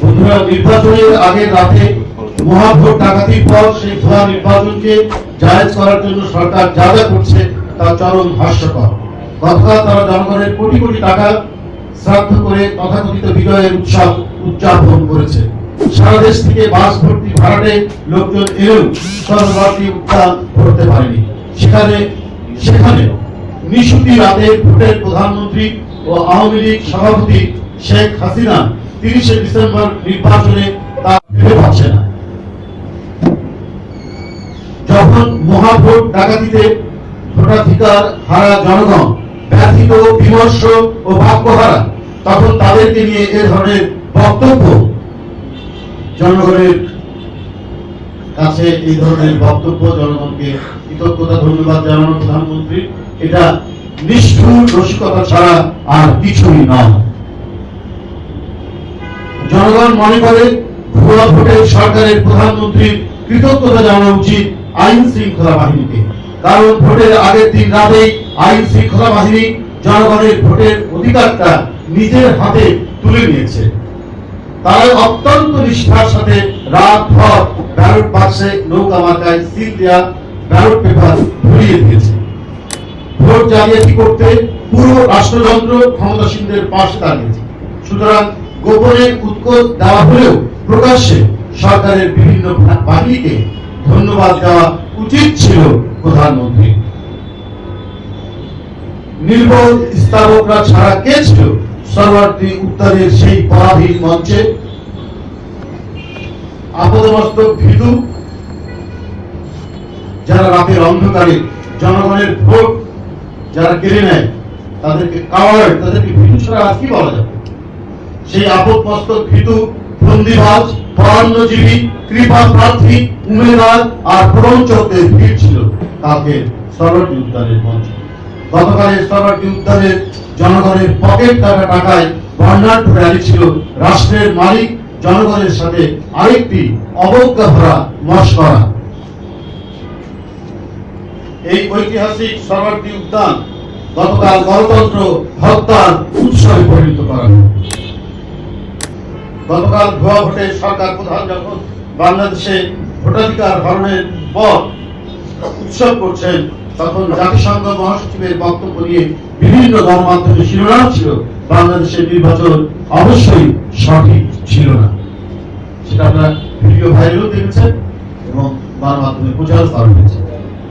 বন্ধুরা, নির্বাচনের আগের রাতে মহাভোট ডাকাতির পর সেই ভুয়া নির্বাচনকে জায়েজ করার জন্য সরকার যা যা করছে তা চরম হাস্যকর। গতকাল তারা জনগণের কোটি কোটি টাকা শ্রাদ্ধ করে তথাকথিত বিজয়ের উৎসব উদযাপন করেছে। সারা দেশ থেকে বাস ভর্তি ভাড়াটে লোকজন এলেও সর্বভারতীয় উত্থান করতে পারেনি। সেখানে সেখানে নিশুতি রাতে ভোটের প্রধানমন্ত্রী ও আওয়ামী লীগ সভাপতি শেখ হাসিনা তিরিশে ডিসেম্বর নির্বাচনে তা ভেবে পাচ্ছে না। যখন মহাভোট ডাকাতিতে ভোটাধিকার হারা জনগণ, ব্যথিত বিমর্ষ ও বাক্যহারা তখন তাদেরকে নিয়ে এ ধরনের বক্তব্য জনগণের কাছে, এই ধরনের বক্তব্য জনগণকে কৃতজ্ঞতা, ধন্যবাদ জানানো প্রধানমন্ত্রী এটা নিষ্ঠুর রসিকতা ছাড়া আর কিছুই নয় জনগণ মনে করে, ভুয়া ভোটে সরকারের প্রধানমন্ত্রীর কৃতজ্ঞতা জানানো উচিত আইন শৃঙ্খলা বাহিনীকে। কারণ ভোটের আগের দিন রাতেই আইন শৃঙ্খলা বাহিনী জনগণের ভোটের অধিকারটা নিজের হাতে তুলে নিয়েছে। তারা অত্যন্ত নিষ্ঠার সাথে রাত ভর ব্যালট বাক্সে নৌকা মাথায় সিল দেওয়া ব্যালট পেপার ভরিয়ে দিয়েছে। ভোট জালিয়াতি করতে পুরো রাষ্ট্রযন্ত্র ক্ষমতাসীনদের পাশে দাঁড়িয়েছে। সুতরাং গোপনে উৎকোচ দেওয়া হলেও প্রকাশ্যে সরকারের বিভিন্ন বাহিনীকে ধন্যবাদ দেওয়া উচিত ছিল প্রধানমন্ত্রী। নির্বোধ স্থাপকরা ছাড়া কে ছিল? সর্বার্থী উত্তরের সেই পরাধীন মঞ্চে। আপদমস্তক ভীতু যারা রাতের অন্ধকারে জনগণের ভোট যারা কেড়ে নেয়, তাদেরকে কাওয়ার্ড তাদেরকে ভীতু ছাড়া কি বলা যাবে? সেই আপদ মস্তক ভীতু পরান্নজীবী কৃপা প্রার্থী উমেদার আর প্রবঞ্চকদের ভিড় ছিল সরটি উদ্যানের মঞ্চ। গতকালের সরটি উদ্যানের জনগণের পকেট টাকা টাকায় বর্ণাঢ্য র্যালি ছিল রাষ্ট্রের মালিক, জনগণের সাথে আরেকটি অবজ্ঞা ভরা মস্করা। এই ঐতিহাসিক সরবর্তী উদ্যান গতকাল গণতন্ত্র হত্যার উৎসবে পরিণত করা হয়। গতকাল ভুয়া ভোটে সরকার প্রধান যখন বাংলাদেশে ভোটাধিকার হরণের পর উৎসব করছেন, তখন জাতিসংঘ মহাসচিবের বক্তব্য নিয়ে বিভিন্ন গণমাধ্যমে শিরোনাম ছিল। বাংলাদেশের নির্বাচন অবশ্যই সঠিক ছিল না। সেটা আপনারা ভিডিও ভাইরালও দেখেছেন এবং গণমাধ্যমে প্রচার করা হয়েছে।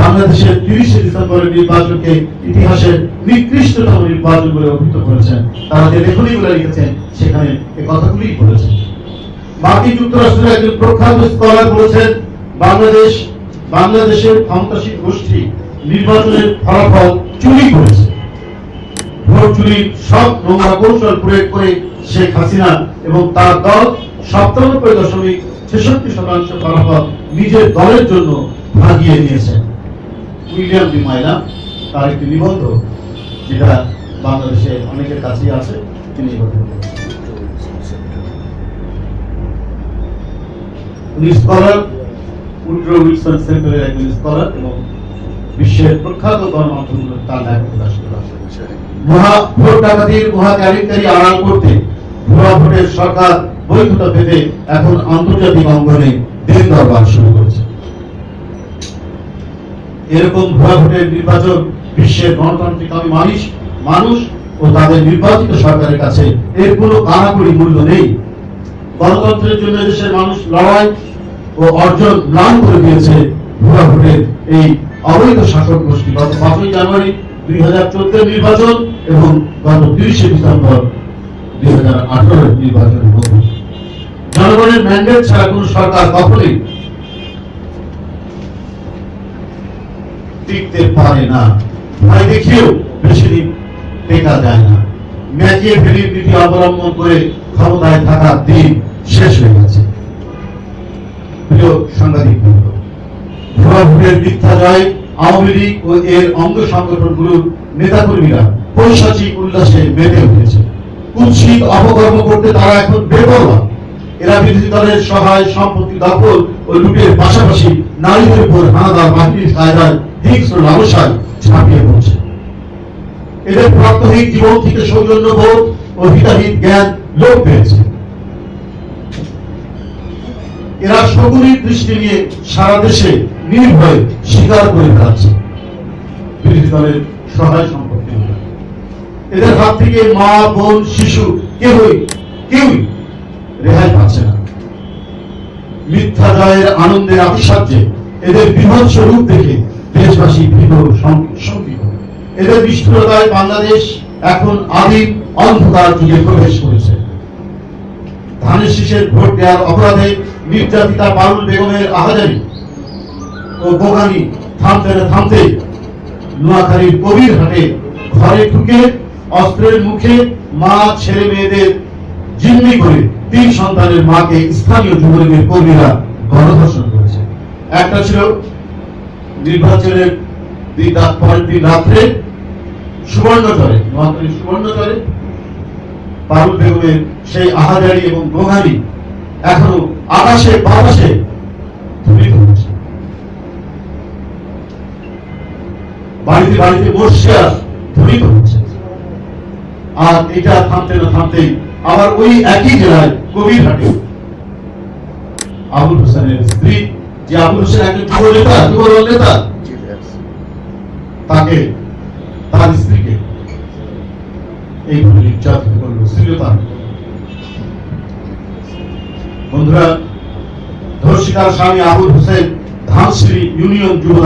বাংলাদেশের তিরিশে ডিসেম্বরের নির্বাচনকে ইতিহাসের নিকৃষ্টতম নির্বাচন বলে অভিহিত করেছেন। তারা যে লেখনীগুলো লিখেছেন সেখানে এই কথাগুলি বলেছেন। মার্কিন যুক্তরাষ্ট্রের একজন প্রখ্যাত স্কলার বলেছেন, বাংলাদেশ, বাংলাদেশের ক্ষমতাসীন গোষ্ঠী নির্বাচনের ফলাফল চুরি করেছে। ভোট চুরির সব নোংরা কৌশল প্রয়োগ করে শেখ হাসিনা এবং তার দল সপ্তানব্বই দশমিক ছেষট্টি শতাংশ ফলাফল নিজের দলের জন্য ভাগিয়ে নিয়েছেন উইলিয়াম ডি তার একটি নিবন্ধ, যেটা বাংলাদেশে অনেকের কাছেই আছে, তিনি বিশ্বের প্রখ্যাত করতে সরকার বৈধতা পেতে এখন আন্তর্জাতিক অঙ্গনে দিন দরবার শুরু করেছে। এরকম ভুয়া নির্বাচন বিশ্বের গণতান্ত্রিক আমি মানুষ মানুষ ও তাদের নির্বাচিত সরকারের কাছে এর কোনো কানাকড়ি মূল্য নেই। গণতন্ত্রের জন্য দেশের মানুষ লড়াই ও অর্জন ম্লান করে দিয়েছে ভুয়া ভোটের এই অবৈধ শাসক গোষ্ঠী। গত পাঁচই জানুয়ারি দুই হাজার চোদ্দের নির্বাচন এবং গত তিরিশে ডিসেম্বর দুই হাজার আঠারোর নির্বাচনের মধ্যে। জনগণের ম্যান্ডেট ছাড়া কোন সরকার কখনোই টিকতে পারে না। ভয় দেখিয়েও বেশি দিন টেকা যায় না। ম্যাচিয়ে ফেরির নীতি অবলম্বন করে ক্ষমতায় থাকার দিন শেষ হয়ে গেছে। প্রিয় সাংবাদিক মিথ্যা জয় আওয়ামী লীগ ও এর অঙ্গ সংগঠনগুলোর নেতাকর্মীরা পৈশাচিক উল্লাসে মেতে উঠেছে। কুৎসিত অপকর্ম করতে তারা এখন বেপরোয়া। এরা বিরোধী দলের সহায় সম্পত্তি দখল ও লুটের পাশাপাশি নারীদের উপর হানাদার বাহিনীর কায়দায় হিংস্র লালসায় ঝাঁপিয়ে পড়ছে। এদের প্রাত্যহিক জীবন থেকে সৌজন্য বোধ ও হিতাহিত জ্ঞান লোপ পেয়েছে। এরা শকুনির দৃষ্টি নিয়ে সারা দেশে নির্ভয়ে স্বীকার করে বেড়াচ্ছে। বিরোধী দলের সহায় সম্পত্তি এদের হাত থেকে মা, বোন, শিশু, কেউই কেউই রেহাই পাচ্ছে না। মিথ্যা জয়ের আনন্দের আতিশায্যে এদের বিভৎস রূপ দেখে দেশবাসী ভীত এদের নিষ্ঠুরতায় বাংলাদেশ এখন আদিম অন্ধকার যুগে প্রবেশ করেছে। ধানের শীষের ভোট দেওয়ার অপরাধে নির্যাতিতা পারুল বেগমের আহাজারি ও বোগানি থামতে না থামতে নোয়াখালীর কবির হাটে ঘরে ঢুকে অস্ত্রের মুখে মা ছেলে মেয়েদের জিম্মি করে তিন সন্তানের মাকে স্থানীয় যুবলীগের কর্মীরা গণধর্ষণ করেছে। একটা ছিল নির্বাচনের দিন রাত পরের দিন রাত্রে সুবর্ণচরে নোয়াখালীর সুবর্ণচরে পারুল বেগমের সেই আহাজারি এবং গোহারি এখনও আকাশে বাতাসে বাড়িতে বাড়িতে বসে আর ধ্বনিত হচ্ছে। আর এটা থামতে না থামতেই আবার ওই একই জেলায় আবুল হোসেনের স্ত্রী, যে আবুল হোসেন একজন যুব নেতা নেতা, তাকে, তার স্ত্রীকে এইভাবে নির্যাতিত করল বন্ধুরা, ধর্ষিতার স্বামী আবুল হোসেন ধানসিঁড়ি ইউনিয়ন যুব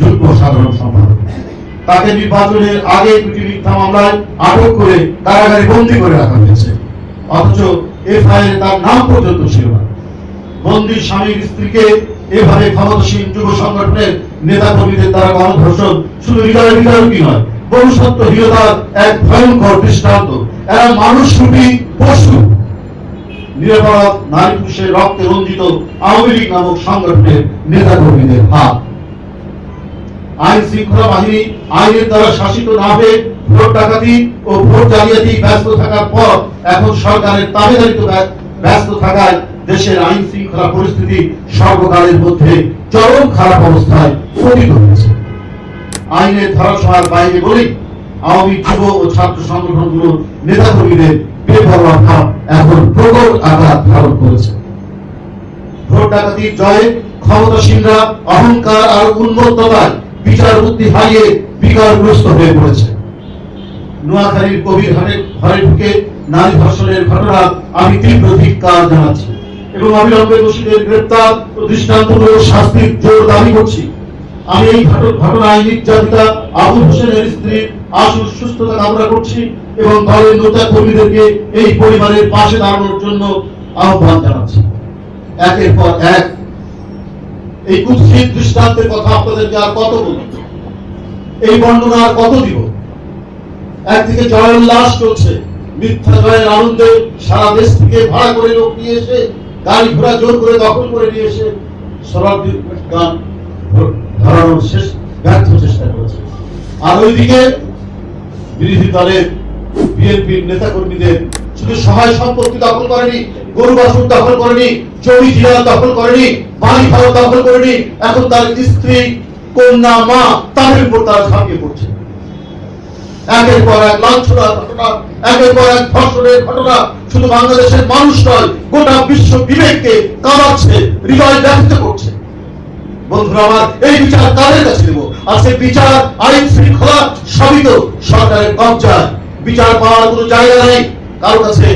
যুগ্ম সাধারণ সম্পাদক। তাকে নির্বাচনের আগে মিথ্যা মামলায় আটক করে কারাগারে বন্দী করে রাখা হয়েছে। অথচ এফআইআর তার নাম পর্যন্ত ছিল না। বন্দী স্বামীর স্ত্রীকে এভাবে ক্ষমতাসীন যুব সংগঠনের নেতা কর্মীদের দ্বারা গণধর্ষণ শুধু হৃদয় হৃদয়ী নয় বংশত্বহীনতার এক ভয়ঙ্কর দৃষ্টান্ত। এরা মানুষ রূপী পশু। নিরাপরাধ নারী পুরুষের রক্তে রঞ্জিত আওয়ামী লীগ নামক সংগঠনের নেতা কর্মীদের হাত। আইন শৃঙ্খলা বাহিনী আইনের দ্বারা শাসিত না হয়ে ভোট ডাকাতি ও ভোট জালিয়াতি ব্যস্ত থাকার পর এখন সরকারের তাবেদারিতে ব্য- ব্যস্ত থাকায় দেশের আইন শৃঙ্খলা পরিস্থিতি সর্বকালের মধ্যে চরম খারাপ অবস্থায় হয়েছে। আইনের বাইরে আওয়ামী যুব ও ছাত্র নেতাকর্মীদের বেপরোয়া ভাব এখন প্রকট আঘাত ধারণ করেছে। ভোট ডাকাতির জয়ে ক্ষমতাসীনরা অহংকার আর উন্মত্ততায় বিচার বুদ্ধি হারিয়ে বিকারগ্রস্ত হয়ে পড়েছে। নোয়াখালীর কবির হাটে ঘরে ঢুকে নারী ধর্ষণের ঘটনা আমি তীব্র ধিক্কার জানাচ্ছি। এবং আমি অবিলম্বে দোষীদের গ্রেপ্তার ও দৃষ্টান্তমূলক শাস্তির জোর দাবি করছি। আমি এই ঘট- ঘটনায় নির্যাতিতা আবুল হোসেনের স্ত্রীর আশু সুস্থতা কামনা করছি এবং দলের নেতা কর্মীদেরকে এই পরিবারের পাশে দাঁড়ানোর জন্য আহ্বান জানাচ্ছি। একের পর এক এই কুৎসিত দৃষ্টান্তের কথা আপনাদেরকে আর কত বলব? এই বর্ণনা আর কত দিব? একদিকে জয় উল্লাস চলছে, মিথ্যা জয়ের আনন্দে সারা দেশ থেকে ভাড়া করে লোক নিয়ে এসে, গাড়ি ঘোড়া জোর করে দখল করে নিয়ে এসে শেষ, ব্যর্থ চেষ্টা করেছে। আর ওইদিকে বিরোধী দলের বিএনপির নেতা কর্মীদের শুধু সহায় সম্পত্তি দখল করেনি, গরু বাছুর দখল করেনি জমি জিরা দখল করেনি বাড়ি ঘর দখল করেনি, এখন তার স্ত্রী, কন্যা, মা, তাদের উপর তারা ঝাঁপিয়ে পড়ছে। একের পর এক লাঞ্ছনার ঘটনা, একের পর এক ধর্ষণের ঘটনা। শুধু বাংলাদেশের মানুষ নয়, গোটা বিশ্ব বিবেককে কামাচ্ছে হৃদয় ব্যক্ত করছে। বন্ধুরা আমার, এই বিচার কাদের কাছে বিচার, আইন শৃঙ্খলা সবই তো সরকারের বিচার পাওয়ার কোনো জায়গা নেই, কারও কাছে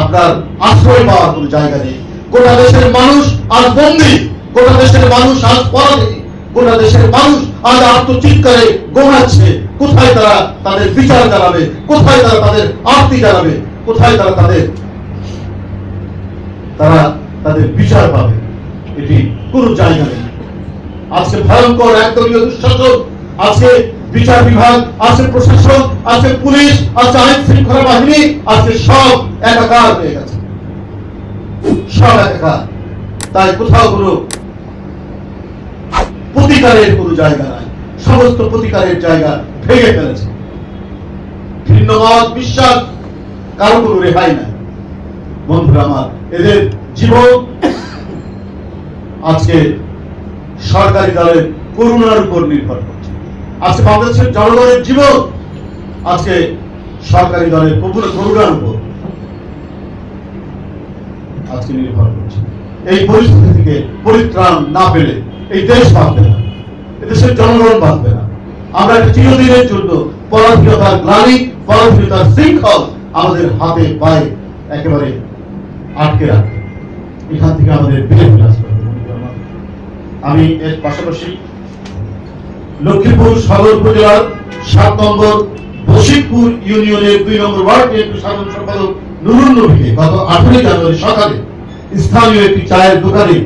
আপনার আশ্রয় পাওয়ার কোনো জায়গা নেই। গোটা দেশের মানুষ আজ বন্দি, গোটা দেশের মানুষ আজ পরাধীন, গোটা দেশের মানুষ আজ আত্মচিৎকারে গোমাচ্ছে কোথায় তারা তাদের বিচার চালাবে কোথায় তারা তাদের আরতি চালাবে কোথায় তারা তাদের তারা তাদের বিচার পাবে? এটি কোনো জায়গা নেই। আজকে ভয়ঙ্কর, একদলীয় দুঃশাসন আজকে বিচার বিভাগ, আজকে প্রশাসন আজকে পুলিশ, আজকে আইন শৃঙ্খলা বাহিনী, আজকে সব একাকার হয়ে গেছে। সব একাকার। তাই কোথাও কোনো প্রতিকারের কোনো জায়গা নাই। সমস্ত প্রতিকারের জায়গা ভেঙে ফেলেছে। ভিন্ন মত, বিশ্বাস কারও কোনো রেহাই নাই। বন্ধুরা আমার, এদের জীবন আজকে সরকারি দলের করুণার উপর নির্ভর করছে। আজকে বাংলাদেশের জনগণের জীবন আজকে সরকারি দলের প্রবল করুণার উপর আজকে নির্ভর করছে। এই পরিস্থিতি থেকে পরিত্রাণ না পেলে, এই দেশ বাঁচবে না, এদেশের জনগণ বাঁচবে না। আমরা চিরদিনের জন্য পরাধীনতার গ্লানি পরাধীনতার শৃঙ্খল আমাদের হাতে পায়ে একেবারে আটকে রাখবে এখান থেকে আমাদের বের হয়ে আসতে আমি এর পাশাপাশি লক্ষ্মীপুর সদর উপজেলার সাত নম্বর বশিকপুর ইউনিয়নের দুই নম্বর ওয়ার্ড বিএনপি সাধারণ সম্পাদক নুরুল নবীকে গত আঠারোই জানুয়ারি সকালে স্থানীয় একটি চায়ের দোকানে